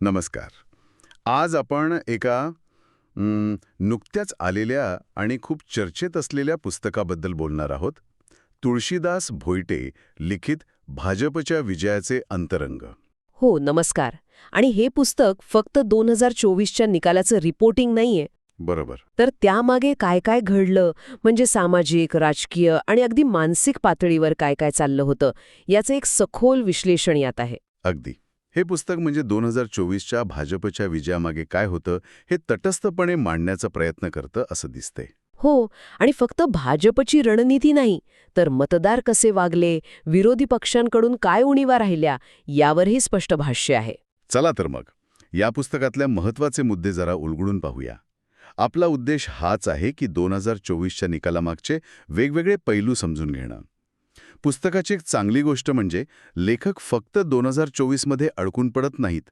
नमस्कार. आज आपण एका नुकत्याच आलेल्या आणि खूप चर्चेत असलेल्या पुस्तकाबद्दल बोलणार आहोत. तुळशीदास भोईटे लिखित भाजपच्या विजयाचे अंतरंग. हो नमस्कार. आणि हे पुस्तक फक्त दोन हजार चोवीसच्या निकालाचं रिपोर्टिंग नाहीये. बरोबर. तर त्यामागे काय काय घडलं? म्हणजे सामाजिक राजकीय आणि अगदी मानसिक पातळीवर काय काय चाललं होतं? याचं एक सखोल विश्लेषण यात आहे. अगदी. हे पुस्तक म्हणजे दोन हजार चोवीसच्या भाजपच्या विजयामागे काय होतं हे तटस्थपणे मांडण्याचा प्रयत्न करतं असं दिसतंय. हो आणि फक्त भाजपची रणनीती नाही तर मतदार कसे वागले विरोधी पक्षांकडून काय उणीवा राहिल्या यावरही स्पष्ट भाष्य आहे. चला तर मग या पुस्तकातल्या महत्त्वाचे मुद्दे जरा उलगडून पाहूया. आपला उद्देश हाच आहे की दोन हजार चोवीसच्या निकालामागचे वेगवेगळे पैलू समजून घेणं. पुस्तकाची एक चांगली गोष्ट म्हणजे लेखक फक्त दोन हजार चोवीसमध्ये अडकून पडत नाहीत.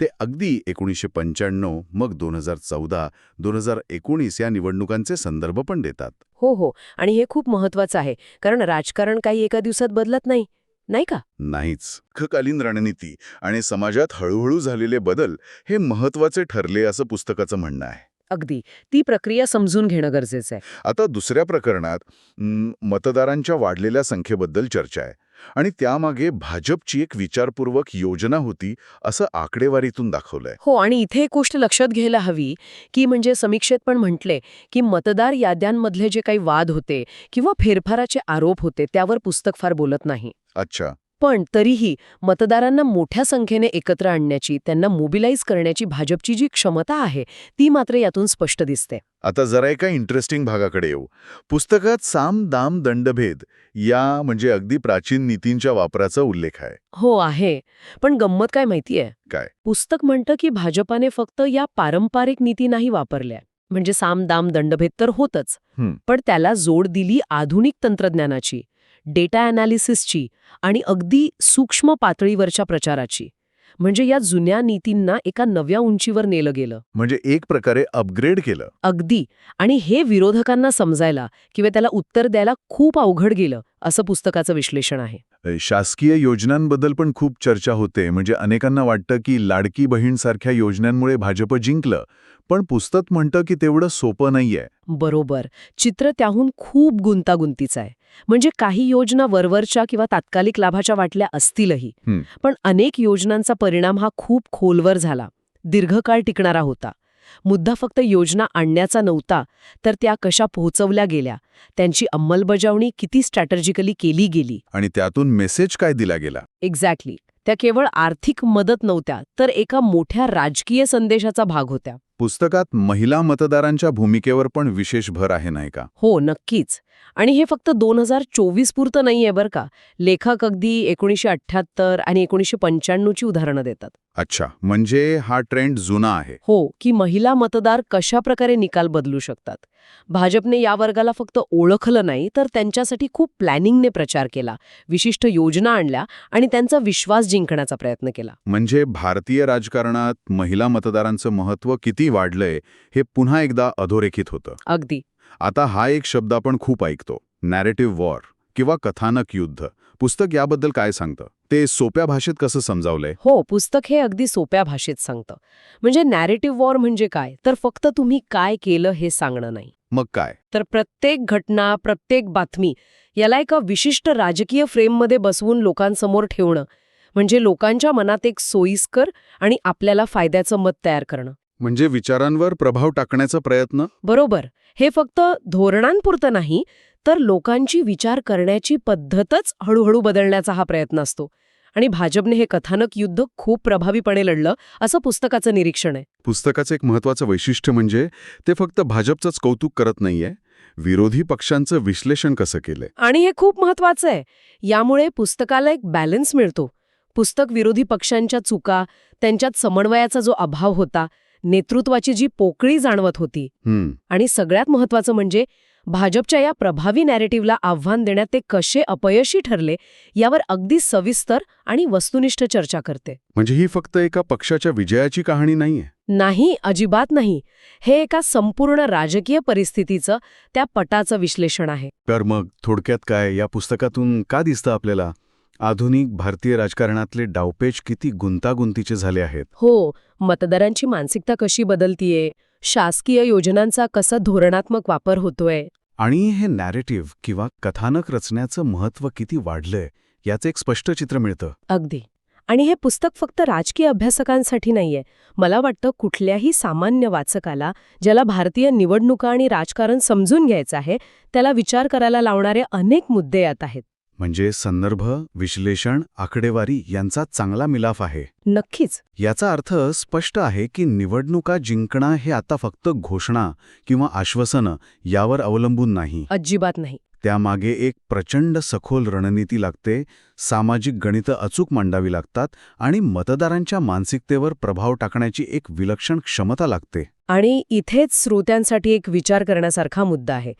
ते अगदी एकोणीसशे पंच्याण्णव मग दोन हजार चौदा दोन हजार एकोणीस या निवडणुकांचे संदर्भ पण देतात. हो हो. आणि हे खूप महत्वाचं आहे कारण राजकारण काही एका दिवसात बदलत नाही. नाही का? नाहीच. दीर्घकालीन रणनीती आणि समाजात हळूहळू झालेले बदल हे महत्त्वाचे ठरले असं पुस्तकाचं म्हणणं आहे. अगदी. ती प्रक्रिया समजून घेणं गरजेचं आहे. आता दुसऱ्या प्रकरणात मतदारांच्या वाढलेल्या संख्येबद्दल चर्चा आहे. आणि त्यामागे भाजपची एक विचारपूर्वक योजना होती असं आकडेवारीतून दाखवलंय. हो आणि इथे एक गोष्ट लक्षात घ्यायला हवी की म्हणजे समीक्षेत पण म्हटले की मतदार याद्यांमधले जे काही वाद होते किंवा फेरफाराचे आरोप होते त्यावर पुस्तक फार बोलत नाही. अच्छा. पण तरीही मतदारांना मोठ्या संख्येने एकत्र आणण्याची त्यांना मोबिलाईज करण्याची भाजपची जी क्षमता आहे ती मात्र यातून स्पष्ट दिसते. आता जरा एका इंटरेस्टिंग भागाकडे येऊ. पुस्तकात साम दाम दंडभेद या म्हणजे अगदी प्राचीन नीतींच्या वापराचा उल्लेख आहे. हो आहे. पण गंमत काय माहितीये? काय? पुस्तक म्हणतं की भाजपाने फक्त या पारंपरिक नीती नाही वापरल्या. म्हणजे साम दाम दंडभेद तर होतच. पण त्याला जोड दिली आधुनिक तंत्रज्ञानाची. डेटा अनालिसिसची आणि अगदी सूक्ष्म पातळीवरच्या प्रचाराची. म्हणजे या जुन्या नीतींना एका नव्या उंचीवर नेलं गेलं. म्हणजे एक प्रकारे अपग्रेड केलं. अगदी. आणि हे विरोधकांना समजायला किंवा त्याला उत्तर द्यायला खूप अवघड गेलं असं पुस्तकाचं विश्लेषण आहे. शासकीय योजनांबद्दल पण खूप चर्चा होते. म्हणजे अनेकांना वाटतं की लाडकी बहीणसारख्या योजनांमुळे भाजप जिंकलं. पण पुस्तक म्हणतं की तेवढं सोपं नाहीये. बरोबर. चित्र त्याहून खूप गुंतागुंतीचं आहे. म्हणजे काही योजना वरवरच्या किंवा तात्कालिक लाभाच्या वाटल्या असतीलही. पण अनेक योजनांचा परिणाम हा खूप खोलवर झाला. दीर्घकाळ टिकणारा होता. मुद्दा फक्त योजना आणण्याचा नव्हता तर त्या कशा पोहोचवल्या गेल्या त्यांची अंमलबजावणी किती स्ट्रॅटर्जिकली केली गेली? आणि त्यातून मेसेज काय दिला गेला? एक्झॅक्टली त्या केवळ आर्थिक मदत नव्हत्या तर एका मोठ्या राजकीय संदेशाचा भाग होत्या. पुस्तकात महिला मतदारांच्या भूमिकेवर पण विशेष भर आहे नाही का? हो नक्कीच. आणि हे फक्त दोन हजार चोवीस पुरतं नाहीये बरं का. लेखक अगदी एकोणीसशे अठ्ठ्याहत्तर आणि एकोणीसशे पंच्याण्णवची उदाहरणं देतात. अच्छा म्हणजे हा ट्रेंड जुना आहे. हो की महिला मतदार कशा प्रकारे निकाल बदलू शकतात? भाजपने या वर्गाला फक्त ओळखलं नाही तर त्यांच्यासाठी खूप प्लॅनिंगने प्रचार केला विशिष्ट योजना आणल्या आणि त्यांचा विश्वास जिंकण्याचा प्रयत्न केला. म्हणजे भारतीय राजकारणात महिला मतदारांचं महत्त्व किती वाढलंय हे पुन्हा एकदा अधोरेखित होतं. अगदी. आता हा एक शब्द आपण खूप ऐकतो नॅरेटिव्ह वॉर किंवा कथानक युद्ध. पुस्तक याबद्दल काय सांगतं? ते सोप्या भाषेत कसं समजावलंय? हो पुस्तक हे अगदी सोप्या भाषेत सांगतं. म्हणजे नॅरेटिव्ह वॉर म्हणजे काय? तर फक्त तुम्ही काय केलं हे सांगणं नाही. मग काय? तर प्रत्येक घटना प्रत्येक बातमी याला एका विशिष्ट राजकीय फ्रेममध्ये बसवून लोकांसमोर ठेवणं. म्हणजे लोकांच्या मनात एक सोयीस्कर आणि आपल्याला फायद्याचं मत तयार करणं. म्हणजे विचारांवर प्रभाव टाकण्याचा प्रयत्न? बरोबर. हे फक्त धोरणांपुरतं नाही तर लोकांची विचार करण्याची पद्धतच हळूहळू बदलण्याचा हा प्रयत्न असतो. आणि भाजपने हे कथानक युद्ध खूप प्रभावीपणे लढलं असं पुस्तकाचं निरीक्षण आहे. पुस्तकाचं एक महत्त्वाचं वैशिष्ट्य म्हणजे ते फक्त भाजपचंच कौतुक करत नाहीये. विरोधी पक्षांचं विश्लेषण कसं केलंय? आणि हे खूप महत्वाचं आहे. यामुळे पुस्तकाला एक बॅलन्स मिळतो. पुस्तक विरोधी पक्षांच्या चुका त्यांच्यात समन्वयाचा जो अभाव होता नेतृत्वाची जी पोकळी जाणवत होती. आणि सगळ्यात महत्वाचं म्हणजे भाजपच्या या प्रभावी नॅरेटिव्हला आव्हान देण्यात ते कसे अपयशी ठरले यावर अगदी सविस्तर आणि वस्तुनिष्ठ चर्चा करते. म्हणजे ही फक्त एका पक्षाच्या विजयाची कहाणी नाहीये? नाही अजिबात नाही. हे एका संपूर्ण राजकीय परिस्थितीचं त्या पटाचं विश्लेषण आहे. तर मग थोडक्यात काय या पुस्तकातून का दिसतं आपल्याला? आधुनिक भारतीय राजकारणातले डावपेच किती गुंतागुंतीचे झाले आहेत. हो मतदारांची मानसिकता कशी बदलतीये? शासकीय योजनांचा कसा धोरणात्मक वापर होतोय? आणि हे नॅरेटिव्ह किंवा कथानक रचण्याचं महत्त्व किती वाढलंय याचं एक स्पष्ट चित्र मिळतं. अगदी. आणि हे पुस्तक फक्त राजकीय अभ्यासकांसाठी नाहीये. मला वाटतं कुठल्याही सामान्य वाचकाला ज्याला भारतीय निवडणुका आणि राजकारण समजून घ्यायचं आहे त्याला विचार करायला लावणारे अनेक मुद्दे यात आहेत. म्हणजे संदर्भ विश्लेषण आकडेवारी यांचा चांगला मिलाफ आहे. नक्कीच. याचा अर्थ स्पष्ट आहे की निवडणुका जिंकणं हे आता फक्त घोषणा किंवा आश्वासनं यावर अवलंबून नाही. अजिबात नाही. त्यामागे एक प्रचंड सखोल रणनीती लागते सामाजिक गणितं अचूक मांडावी लागतात आणि मतदारांच्या मानसिकतेवर प्रभाव टाकण्याची एक विलक्षण क्षमता लागते. आणि इथेच श्रोत्यांसाठी एक विचार करण्यासारखा मुद्दा आहे.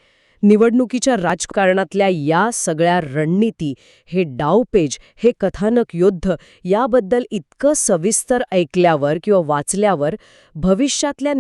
निवडणुकीच्या राजकारणातल्या या सगळ्या रणनीती हे डावपेज हे कथानक युद्ध याबद्दल इतकं सविस्तर ऐकल्यावर किंवा वाचल्यावर भविष्यातल्या